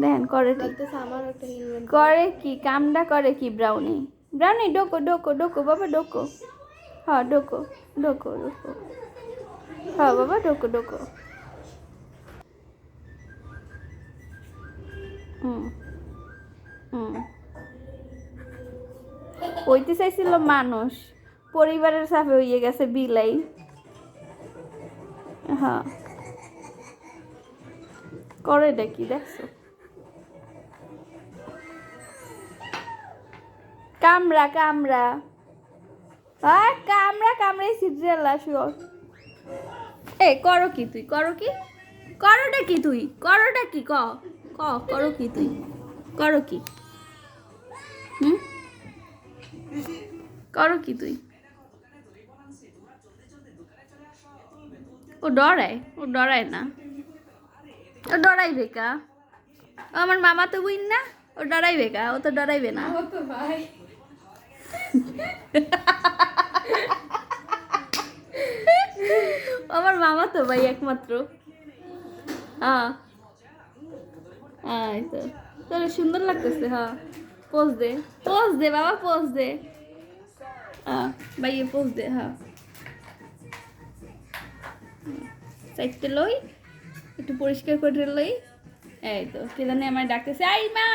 দেন করে করে কি? কামটা করে কি ব্রাউনি ব্রাউনি ডোকো ডোকো ডোকো বাবা ডোকো। হ্যাঁ ডোকো ডোকো ডোকো। হ্যাঁ বাবা ডোকো ডোকো। হুম হুম। হইতে চাইছিল মানুষ। পরিবারের সাথে হইয়ে গেছে বিলাই। হ্যাঁ। করে দেখি দেখছ? কামড়া কামড়া আর কামড়া কামড়াই সিরিয়াল আসো এ, করো কি তুই? করো কি? করোটা কি তুই? করোটা কি? ক ক, করো কি তুই? করো কি? হুম? করো কি তুই? ও ডরায়? ও ডরায় না? ও ডরাইবে কা ও আমার মামা তো বুঝ না? ও ডরাইবে কা ও তো ডরাইবে না? আমার মামা তো ভাই একমাত্র। হ্যাঁ। তোর সুন্দর লাগতেছে হ্যাঁ। পোজ দে। পোজ দে, বাবা পোজ দে। হ্যাঁ ভাইয়ে পোজ দে হ্যাঁ। সাইডটা লই, একটু পরিষ্কার করে লই। এই তো, কে জানে আমার ডাকতেছে। আই মা